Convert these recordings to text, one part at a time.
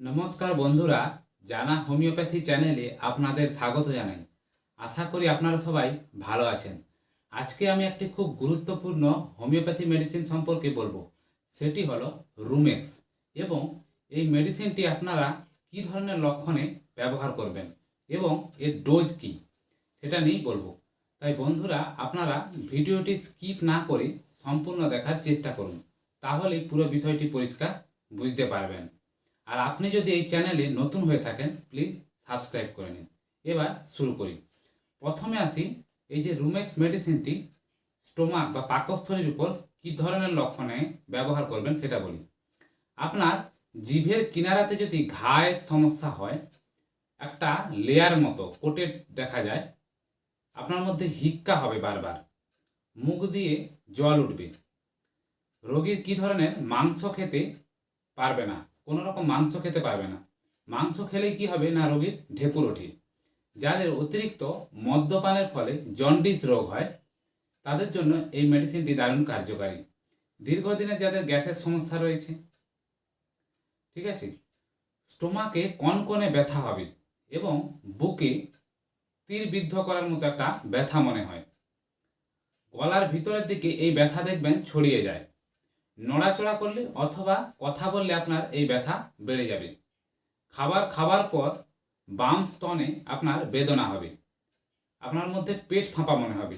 নমস্কার বন্ধুরা, জানা হোমিওপ্যাথি চ্যানেলে আপনাদের স্বাগত জানাই। আশা করি আপনারা সবাই ভালো আছেন। আজকে আমি একটি খুব গুরুত্বপূর্ণ হোমিওপ্যাথি মেডিসিন সম্পর্কে বলব, সেটি হলো রুমেক্স এবং এই মেডিসিনটি আপনারা কী ধরনের লক্ষণে ব্যবহার করবেন এবং এর ডোজ কি, সেটা নিয়েই বলব। তাই বন্ধুরা, আপনারা ভিডিওটি স্কিপ না করে সম্পূর্ণ দেখার চেষ্টা করুন, তাহলেই পুরো বিষয়টি পরিষ্কার বুঝতে পারবেন। আর আপনি যদি এই চ্যানেলে নতুন হয়ে থাকেন প্লিজ সাবস্ক্রাইব করে নিন। এবার শুরু করি। প্রথমে আসি, এই যে রুমেক্স মেডিসিনটি স্টোমাক বা পাকস্থলীর উপর কী ধরনের লক্ষণে ব্যবহার করবেন সেটা বলি। আপনার জিভের কিনারাতে যদি ঘায়ের সমস্যা হয়, একটা লেয়ার মতো কোটেড দেখা যায়, আপনার মধ্যে হিক্কা হবে বারবার। মুখ দিয়ে জল উঠবে। রোগীর কী ধরনের মাংস খেতে পারবে না? কোনো রকম মাংস খেতে পারবে না। মাংস খেলেই কি হবে না রোগীর ঢেকুর ওঠে। যাদের অতিরিক্ত মদ্যপানের ফলে জন্ডিস রোগ হয়, তাদের জন্য এই মেডিসিনটি দারুণ কার্যকারী। দীর্ঘদিনের যাদের গ্যাসের সমস্যা রয়েছে, ঠিক আছে? স্টোমাকে কনকনে ব্যথা হবে এবং বুকে তীর বিদ্ধ করার মতো একটা ব্যথা মনে হয়। গলার ভিতরের দিকে এই ব্যথা দেখবেন ছড়িয়ে যায়। নড়াচড়া করলে অথবা কথা বললে আপনার এই ব্যথা বেড়ে যাবে। খাবার খাবার পর বাম স্তনে আপনার বেদনা হবে। আপনার মধ্যে পেট ফাঁপা মনে হবে।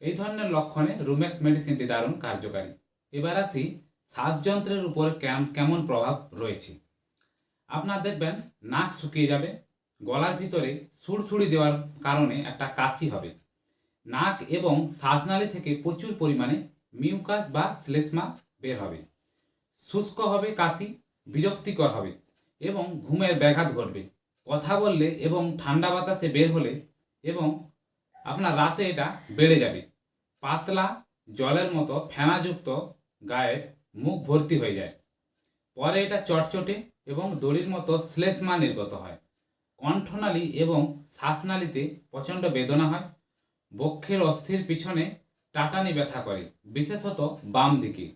এই ধরনের লক্ষণে রুমেক্স মেডিসিনটি দারুণ কার্যকারী। এবার আসি শ্বাসযন্ত্রের উপর কেম- কেমন প্রভাব রয়েছে। আপনার দেখবেন নাক শুকিয়ে যাবে, গলার ভিতরে সুড়সুড়ি দেওয়ার কারণে একটা কাশি হবে। নাক এবং শ্বাসনালী থেকে প্রচুর পরিমাণে মিউকাস বা শ্লেষ্মা বের হবে। শুষ্ক হবে কাশি, বিরক্তিকর হবে এবং ঘুমের ব্যাঘাত ঘটবে। কথা বললে এবং ঠান্ডা বাতাসে বের হলে এবং আপনার রাতে এটা বেড়ে যাবে। পাতলা জলের মতো ফেনাযুক্ত গায়ের মুখ ভর্তি হয়ে যায়। পরে এটা চটচটে এবং দড়ির মতো শ্লেষ্মা নির্গত হয়। কণ্ঠনালী এবং শ্বাসনালীতে প্রচণ্ড বেদনা হয়। বক্ষের অস্থির পিছনে টাটানি ব্যথা করে। বিশেষত বাম দিকে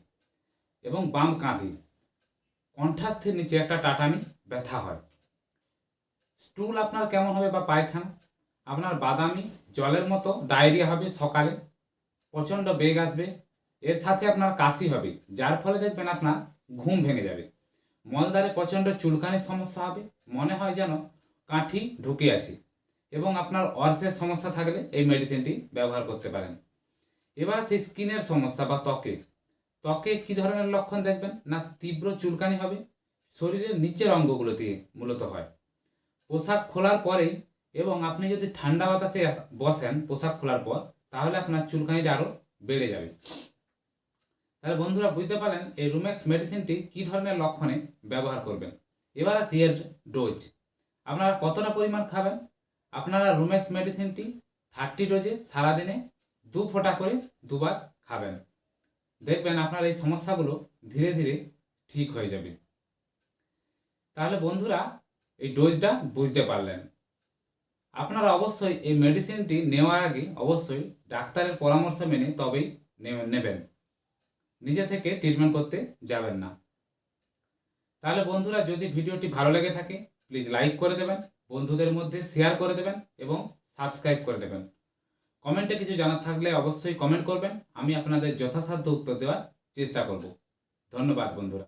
এবং বাম কাঁধে। কণ্ঠাস্থির নিচে একটা টাটানি ব্যথা হয়। স্টুল আপনার কেমন হবে বা পায়খানা? আপনার বাদামি, জলের মতো ডায়রিয়া হবে সকালে। প্রচণ্ড বেগ আসবে। এর সাথে আপনার কাশি হবে, যার ফলে দেখবেন আপনার ঘুম ভেঙে যাবে। মলদারে প্রচণ্ড চুলকানির সমস্যা হবে। মনে হয় যেন কাঠি ঢুকে আছে এবং আপনার অর্সের সমস্যা থাকলে এই মেডিসিনটি ব্যবহার করতে পারেন। এবার সেই স্কিনের সমস্যা বা ত্বকে। ত্বকে কি ধরনের লক্ষণ দেখবেন? না তীব্র চুলকানি হবে? শরীরের নিচের অঙ্গগুলোতে মূলত হয়। পোশাক খোলার পরেই এবং আপনি যদি ঠান্ডা বাতাসে বসেন পোশাক খোলার পর, তাহলে আপনার চুলকানিটা আরও বেড়ে যাবে। তাহলে বন্ধুরা বুঝতে পারেন এই রুমেক্স মেডিসিনটি কি ধরনের লক্ষণে ব্যবহার করবেন? এবার আসি এর ডোজ। আপনারা কতটা পরিমাণ খাবেন? আপনারা রুমেক্স মেডিসিনটি থার্টি ডোজে সারাদিনে দু ফোঁটা করে দুবার খাবেন। দেখবেন আপনার এই সমস্যাগুলো ধীরে ধীরে ঠিক হয়ে যাবে। তাহলে বন্ধুরা, এই ডোজটা বুঝতে পারলেন। আপনারা অবশ্যই এই মেডিসিনটি নেওয়ার আগে অবশ্যই ডাক্তারের পরামর্শ মেনে তবেই নেবেন। নিজে থেকে ট্রিটমেন্ট করতে যাবেন না। তাহলে বন্ধুরা, যদি ভিডিওটি ভালো লেগে থাকে প্লিজ লাইক করে দেবেন, বন্ধুদের মধ্যে শেয়ার করে দেবেন এবং সাবস্ক্রাইব করে দেবেন। কমেন্টে কিছু জানার থাকলে অবশ্যই কমেন্ট করবেন। আমি আপনাদের যথাসাধ্য উত্তর দেওয়ার চেষ্টা করব। ধন্যবাদ বন্ধুরা।